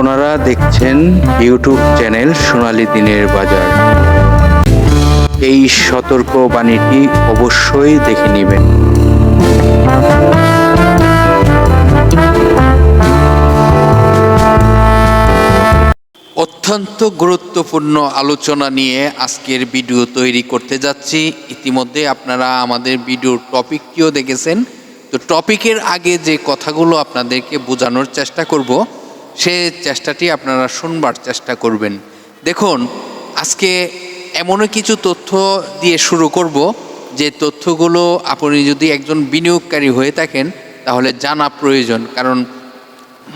আপনারা দেখছেন YouTube channel সোনালি দিনের বাজার। এই সতর্ক বাণীটি অবশ্যই দেখে নেবেন। অত্যন্ত গুরুত্বপূর্ণ আলোচনা নিয়ে আজকের ভিডিও তৈরি করতে যাচ্ছি। ইতিমধ্যে আপনারা আমাদের ভিডিওর টপিকটিও দেখেছেন। তো টপিকের আগে যে কথাগুলো আপনাদেরকে বোঝানোর চেষ্টা করব সে চেষ্টাটি আপনারা শুনবার চেষ্টা করবেন। দেখুন, আজকে এমনও কিছু তথ্য দিয়ে শুরু করব যে তথ্যগুলো আপনি যদি একজন বিনিয়োগকারী হয়ে থাকেন, তাহলে জানা প্রয়োজন। কারণ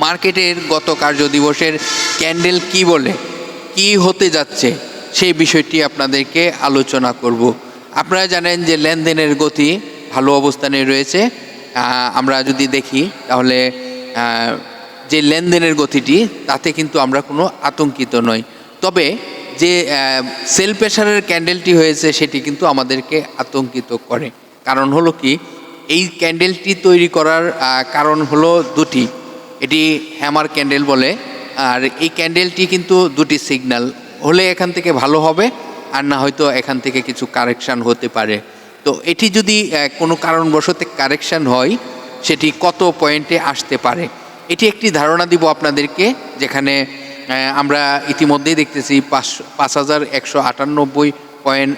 মার্কেটের গত কার্য দিবসের ক্যান্ডেল কি বলে, কি হতে যাচ্ছে, সেই বিষয়টি আপনাদেরকে আলোচনা করব। আপনারা জানেন যে লেনদেনের গতি ভালো অবস্থানে রয়েছে। আমরা যদি দেখি, তাহলে যে লেনদেনের গতিটি, তাতে কিন্তু আমরা কোনো আতঙ্কিত নই। তবে যে সেল প্রেশারের ক্যান্ডেলটি হয়েছে, সেটি কিন্তু আমাদেরকে আতঙ্কিত করে। কারণ হলো কি, এই ক্যান্ডেলটি তৈরি করার কারণ হলো দুটি। এটি হ্যামার ক্যান্ডেল বলে, আর এই ক্যান্ডেলটি কিন্তু দুটি সিগন্যাল। হলে এখান থেকে ভালো হবে, আর না হয়তো এখান থেকে কিছু কারেকশান হতে পারে। তো এটি যদি কোনো কারণবশত কারেকশান হয়, সেটি কত পয়েন্টে আসতে পারে? এটি একটি ধারণা দিব আপনাদেরকে, যেখানে আমরা ইতিমধ্যেই দেখতেছি পাঁচ পাঁচ হাজার একশো আটানব্বই পয়েন্ট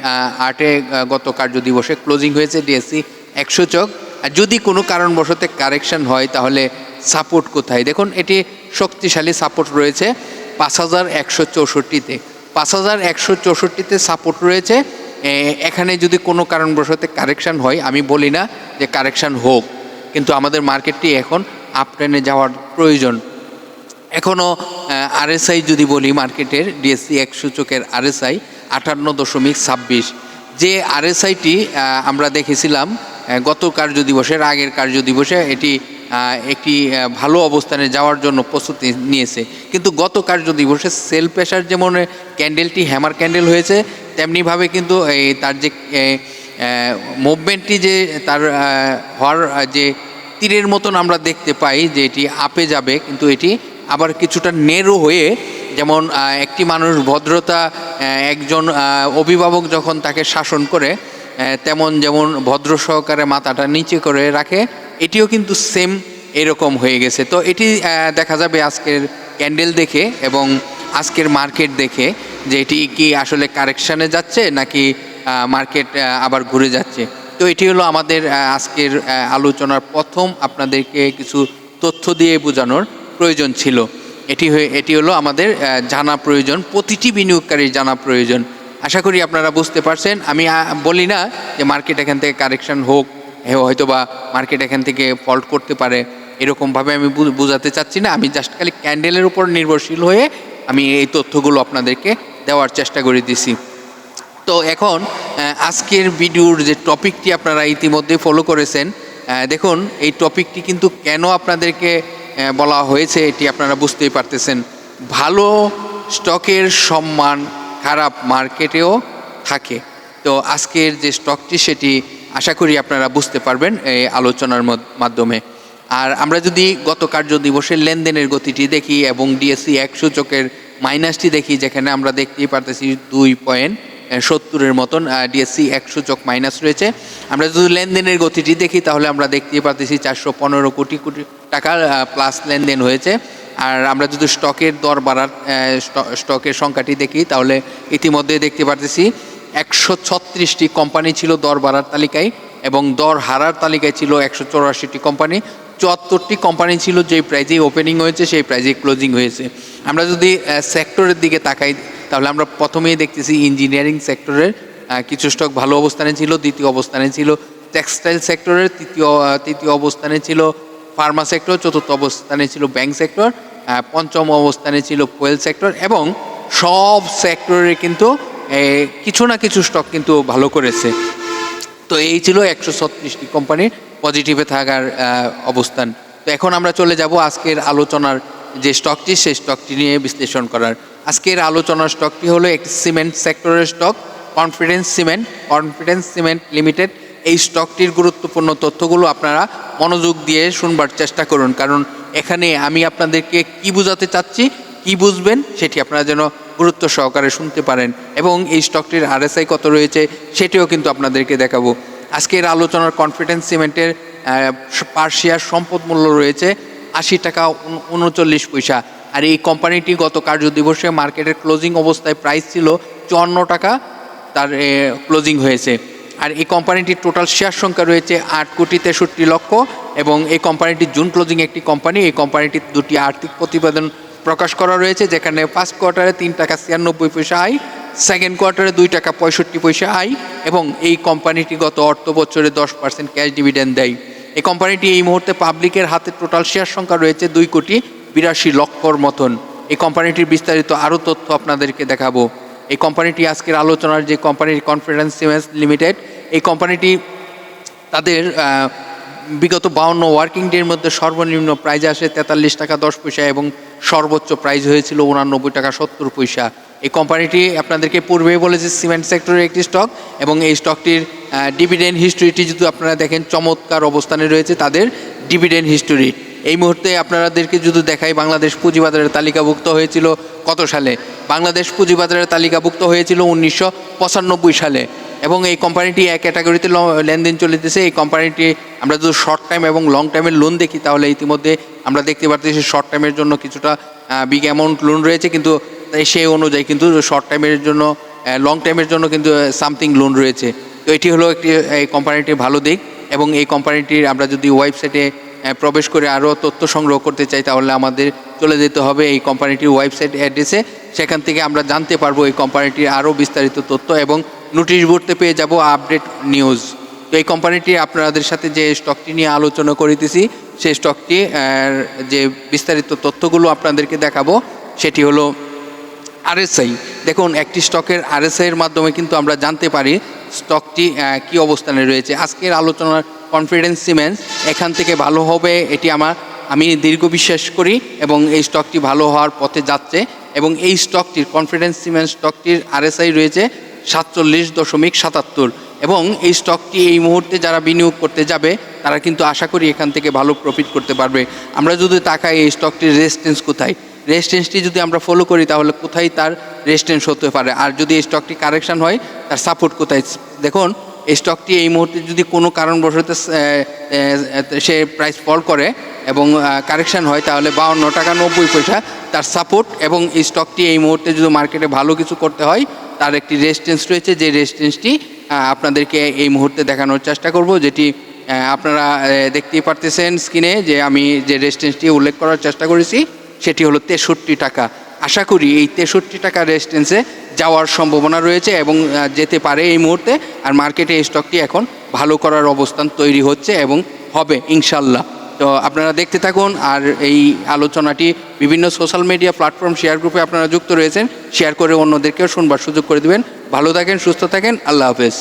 আটে গত কার্য দিবসে ক্লোজিং হয়েছে ডিএসসি একশো চক। আর যদি কোনো কারণবশত কারেকশন হয়, তাহলে সাপোর্ট কোথায়? দেখুন, এটি শক্তিশালী সাপোর্ট রয়েছে পাঁচ হাজার একশো চৌষট্টিতে। পাঁচ হাজার একশো চৌষট্টিতে সাপোর্ট রয়েছে। এখানে যদি কোনো কারণবশত কারেকশন হয়, আমি বলি না যে কারেকশন হোক, কিন্তু আমাদের মার্কেটটি এখন আপট্রেনে যাওয়ার প্রয়োজন। এখনও আরএসআই যদি বলি মার্কেটের ডিএসসি এক সূচকের আরএসআই আটান্ন দশমিক ছাব্বিশ। যে আরএসআইটি আমরা দেখেছিলাম গত কার্য দিবসের আগের কার্য দিবসে এটি একটি ভালো অবস্থানে যাওয়ার জন্য প্রস্তুতি নিয়েছে। কিন্তু গত কার্য দিবসে সেল প্রেশার যেমন ক্যান্ডেলটি, হ্যামার ক্যান্ডেল হয়েছে, তেমনিভাবে কিন্তু তার যে মুভমেন্টটি যে তার হওয়ার যে তীরের মতন আমরা দেখতে পাই যে এটি আপে যাবে, কিন্তু এটি আবার কিছুটা নেরো হয়ে যেমন একটি মানুষ ভদ্রতা একজন অভিভাবক যখন তাকে শাসন করে তেমন যেমন ভদ্র সহকারে মাথাটা নিচে করে রাখে, এটিও কিন্তু সেম এরকম হয়ে গেছে। তো এটি দেখা যাবে আজকের ক্যান্ডেল দেখে এবং আজকের মার্কেট দেখে যে এটি কি আসলে কারেকশানে যাচ্ছে নাকি মার্কেট আবার ঘুরে যাচ্ছে। তো এটি হলো আমাদের আজকের আলোচনার প্রথম আপনাদেরকে কিছু তথ্য দিয়ে বোঝানোর প্রয়োজন ছিল। এটি হয়ে, এটি হলো আমাদের জানা প্রয়োজন, প্রতিটি বিনিয়োগকারীর জানা প্রয়োজন। আশা করি আপনারা বুঝতে পারছেন। আমি বলি না যে মার্কেট এখান থেকে কারেকশন হোক হয়তো বা মার্কেট এখান থেকে ফল্ট করতে পারে, এরকমভাবে আমি বোঝাতে চাচ্ছি না। আমি জাস্ট খালি ক্যান্ডেলের উপর নির্ভরশীল হয়ে আমি এই তথ্যগুলো আপনাদেরকে দেওয়ার চেষ্টা করে দিছি। তো এখন আজকের ভিডিওর যে টপিকটি আপনারা ইতিমধ্যে ফলো করেছেন দেখুন, এই টপিকটি কিন্তু কেন আপনাদেরকে বলা হয়েছে এটি আপনারা বুঝতেই পারতেছেন। ভালো স্টকের সম্মান খারাপ মার্কেটেও থাকে। তো আজকের যে স্টকটি, সেটি আশা করি আপনারা বুঝতে পারবেন এই আলোচনার মাধ্যমে। আর আমরা যদি গত কার্য দিবসের লেনদেনের গতিটি দেখি এবং ডিএসসি এক সূচকের মাইনাসটি দেখি, যেখানে আমরা দেখতেই পারতেছি দুই পয়েন্ট সত্তরের মতন ডিএসসি এক সূচক মাইনাস রয়েছে। আমরা যদি লেনদেনের গতিটি দেখি, তাহলে আমরা দেখতে পারতেছি চারশো পনেরো কোটি কোটি টাকার প্লাস লেনদেন হয়েছে। আর আমরা যদি স্টকের দর বাড়ার স্টকের সংখ্যাটি দেখি, তাহলে ইতিমধ্যে দেখতে পারতেছি একশো ছত্রিশটি কোম্পানি ছিল দর বাড়ার তালিকায় এবং দর হারার তালিকায় ছিল একশো চৌরাশিটি কোম্পানি চুয়াত্তরটি কোম্পানি ছিল, যেই প্রাইজেই ওপেনিং হয়েছে, সেই প্রাইজেই ক্লোজিং হয়েছে। আমরা যদি সেক্টরের দিকে তাকাই, তাহলে আমরা প্রথমেই দেখতেছি ইঞ্জিনিয়ারিং সেক্টরের কিছু স্টক ভালো অবস্থানে ছিল, দ্বিতীয় অবস্থানে ছিল। টেক্সটাইল সেক্টরের তৃতীয় তৃতীয় অবস্থানে ছিল। ফার্মা সেক্টর চতুর্থ অবস্থানে ছিল ব্যাংক সেক্টর পঞ্চম অবস্থানে ছিল কোয়েল সেক্টর এবং সব সেক্টরে কিন্তু কিছু না কিছু স্টক কিন্তু ভালো করেছে। তো এই ছিল একশো ছত্রিশটি কোম্পানির পজিটিভে থাকার অবস্থান। তো এখন আমরা চলে যাব আজকের আলোচনার যে স্টকটি সেই স্টকটি নিয়ে বিশ্লেষণ করার। আজকের আলোচনার স্টকটি হলো একটি সিমেন্ট সেক্টরের stock confidence cement confidence cement limited এই স্টকটির গুরুত্বপূর্ণ তথ্যগুলো আপনারা মনোযোগ দিয়ে শুনবার চেষ্টা করুন। কারণ এখানে আমি আপনাদেরকে কি বোঝাতে চাচ্ছি, কি বুঝবেন, সেটি আপনারা যেন গুরুত্ব সহকারে শুনতে পারেন। এবং এই স্টকটির আরএসআই কত রয়েছে, সেটিও কিন্তু আপনাদেরকে দেখাবো। আজকের আলোচনার কনফিডেন্স সিমেন্টের পার শেয়ার সম্পদ মূল্য রয়েছে আশি টাকা উনচল্লিশ পয়সা। আর এই কোম্পানিটি গত কার্য দিবসে মার্কেটের ক্লোজিং অবস্থায় প্রাইস ছিল চুয়ান্ন টাকা, তার ক্লোজিং হয়েছে। আর এই কোম্পানিটির টোটাল শেয়ার সংখ্যা রয়েছে আট কোটি তেষট্টি লক্ষ এবং এই কোম্পানিটি জুন ক্লোজিং একটি কোম্পানি এই কোম্পানিটির দুটি আর্থিক প্রতিবেদন প্রকাশ করা রয়েছে, যেখানে ফার্স্ট কোয়ার্টারে তিন টাকা ছিয়ানব্বই পয়সা আয় সেকেন্ড কোয়ার্টারে দুই টাকা পঁয়ষট্টি পয়সা আয় এবং এই কোম্পানিটি গত অর্থ বছরে দশ পার্সেন্ট ক্যাশ ডিভিডেন্ড দেয়। এই কোম্পানিটি এই মুহূর্তে পাবলিকের হাতে টোটাল শেয়ার সংখ্যা রয়েছে দুই কোটি বিরাশি লক্ষর মতন। এই কোম্পানিটির বিস্তারিত আরও তথ্য আপনাদেরকে দেখাবো। এই কোম্পানিটি আজকের আলোচনার যে কোম্পানির কনফিডেন্স সিমেন্স লিমিটেড এই কোম্পানিটি তাদের বিগত বাউন্ন ওয়ার্কিং ডের মধ্যে সর্বনিম্ন প্রাইজ আসে তেতাল্লিশ টাকা দশ পয়সা এবং সর্বোচ্চ প্রাইজ হয়েছিল উনানব্বই টাকা সত্তর পয়সা। এই কোম্পানিটি আপনাদেরকে পূর্বেই বলেছে সিমেন্ট সেক্টরের একটি স্টক এবং এই স্টকটির ডিভিডেন্ড হিস্টোরিটি যদি আপনারা দেখেন, চমৎকার অবস্থানে রয়েছে তাদের ডিভিডেন্ড হিস্টোরি এই মুহূর্তে আপনাদেরকে যদি দেখাই, বাংলাদেশ পুঁজিবাজারের তালিকাভুক্ত হয়েছিল কত সালে? বাংলাদেশ পুঁজিবাজারের তালিকাভুক্ত হয়েছিল উনিশশো পঁচানব্বই সালে এবং এই কোম্পানিটি এক ক্যাটাগরিতে লেনদেন চলিতেছে এই কোম্পানিটি আমরা যদি শর্ট টাইম এবং লং টাইমের লোন দেখি, তাহলে ইতিমধ্যে আমরা দেখতে পারতেছি শর্ট টাইমের জন্য কিছুটা বিগ অ্যামাউন্ট লোন রয়েছে। কিন্তু তাই সেই অনুযায়ী কিন্তু শর্ট টাইমের জন্য লং টাইমের জন্য কিন্তু সামথিং লোন রয়েছে। তো এটি হলো একটি এই কোম্পানিটির ভালো দিক এবং এই কোম্পানিটির আমরা যদি ওয়েবসাইটে প্রবেশ করে আরও তথ্য সংগ্রহ করতে চাই, তাহলে আমাদের চলে যেতে হবে এই কোম্পানিটির ওয়েবসাইট অ্যাড্রেসে সেখান থেকে আমরা জানতে পারব এই কোম্পানিটির আরও বিস্তারিত তথ্য এবং নোটিশ বোর্ডতে পেয়ে যাব আপডেট নিউজ তো এই কোম্পানিটি আপনাদের সাথে যে স্টকটি নিয়ে আলোচনা করিতেছি, সেই স্টকটি যে বিস্তারিত তথ্যগুলো আপনাদেরকে দেখাবো, সেটি হলো আরএসআই। দেখুন, একটি স্টকের আরএসআই এর মাধ্যমে কিন্তু আমরা জানতে পারি স্টকটি কি অবস্থানে রয়েছে। আজকের আলোচনার কনফিডেন্স সিমেন্স এখান থেকে ভালো হবে এটি আমার, আমি দীর্ঘ বিশ্বাস করি এবং এই স্টকটি ভালো হওয়ার পথে যাচ্ছে এবং এই স্টকটির কনফিডেন্স সিমেন্ট স্টকটির আরএসআই রয়েছে সাতচল্লিশ দশমিক সাতাত্তর এবং এই স্টকটি এই মুহূর্তে যারা বিনিয়োগ করতে যাবে, তারা কিন্তু আশা করি এখান থেকে ভালো প্রফিট করতে পারবে। আমরা যদি তাকাই এই স্টকটির রেজিস্ট্যান্স কোথায়? রেজিস্ট্যান্সটি যদি আমরা ফলো করি, তাহলে কোথায় তার রেজিস্ট্যান্স হতে পারে? আর যদি এই স্টকটি কারেকশন হয়, তার সাপোর্ট কোথায়? দেখুন, এই স্টকটি এই মুহূর্তে যদি কোনো কারণবশত সে প্রাইস ফল করে এবং কারেকশন হয়, তাহলে বাউন্ন টাকা নব্বই পয়সা তার সাপোর্ট এবং এই স্টকটি এই মুহূর্তে যদি মার্কেটে ভালো কিছু করতে হয়, তার একটি রেজিস্ট্যান্স রয়েছে, যে রেজিস্ট্যান্সটি আপনাদেরকে এই মুহূর্তে দেখানোর চেষ্টা করব, যেটি আপনারা দেখতেই পারতেছেন স্ক্রিনে যে আমি যে রেজিস্ট্যান্সটি উল্লেখ করার চেষ্টা করেছি। সেটি হলো তেষট্টি টাকা। আশা করি এই তেষট্টি টাকা রেজিস্ট্যান্সে যাওয়ার সম্ভাবনা রয়েছে এবং যেতে পারে এই মুহূর্তে। আর মার্কেটে এই স্টকটি এখন ভালো করার অবস্থান তৈরি হচ্ছে এবং হবে, ইনশাল্লাহ। তো আপনারা দেখতে থাকুন, আর এই আলোচনাটি বিভিন্ন সোশ্যাল মিডিয়া প্ল্যাটফর্ম শেয়ার গ্রুপে আপনারা যুক্ত রয়েছেন শেয়ার করে অন্যদেরকেও শুনবার সুযোগ করে দিবেন। ভালো থাকেন, সুস্থ থাকেন, আল্লাহ হাফেজ।